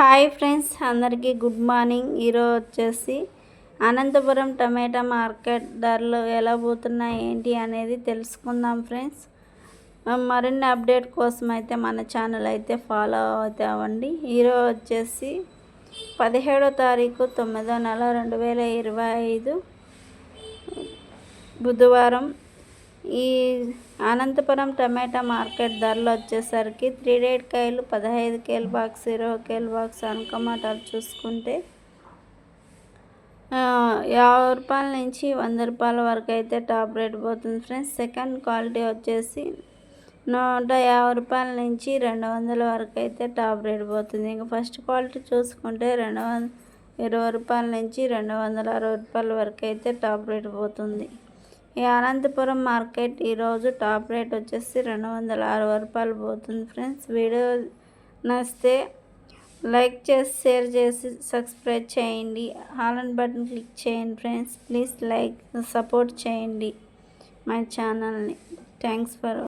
Hi friends అందరికీ good morning. ఈరోజు వచ్చేసి అనంతపురం టమాటా మార్కెట్ ధరలు ఎలా పోతున్నాయి ఏంటి అనేది తెలుసుకుందాం ఫ్రెండ్స్. మరిన్ని అప్డేట్ కోసం అయితే మన ఛానల్ అయితే ఫాలో అవుతామండి ఈరోజు వచ్చేసి పదిహేడో తారీఖు తొమ్మిదో నెల రెండు వేల ఇరవై ఐదు బుధవారం ఈ అనంతపురం టమాటా మార్కెట్ ధరలు వచ్చేసరికి త్రీ డేట్ కాయలు పదహైదు కేల్ బాక్స్ ఇరవై కేల్ బాక్స్ అనుకమాటాలు చూసుకుంటే యాభై రూపాయల నుంచి వంద రూపాయల వరకు అయితే టాప్ రేట్ పోతుంది ఫ్రెండ్స్. సెకండ్ క్వాలిటీ వచ్చేసి నూట యాభై రూపాయల నుంచి రెండు వందల వరకు అయితే టాప్ రేట్ పోతుంది. ఇంకా ఫస్ట్ క్వాలిటీ చూసుకుంటే రెండు వంద ఇరవై రూపాయల నుంచి రెండు వందల అరవై రూపాయల వరకు అయితే టాప్ రేట్ పోతుంది. ఈ అనంతపురం మార్కెట్ ఈరోజు టాప్ రేట్ వచ్చేసి రెండు వందల అరవై రూపాయలు పోతుంది ఫ్రెండ్స్. వీడియో నచ్చితే లైక్ చేసి షేర్ చేసి సబ్స్క్రైబ్ చేయండి. హాలన్ బటన్ క్లిక్ చేయండి ఫ్రెండ్స్. ప్లీజ్ లైక్ సపోర్ట్ చేయండి మై ఛానల్ని. Thanks for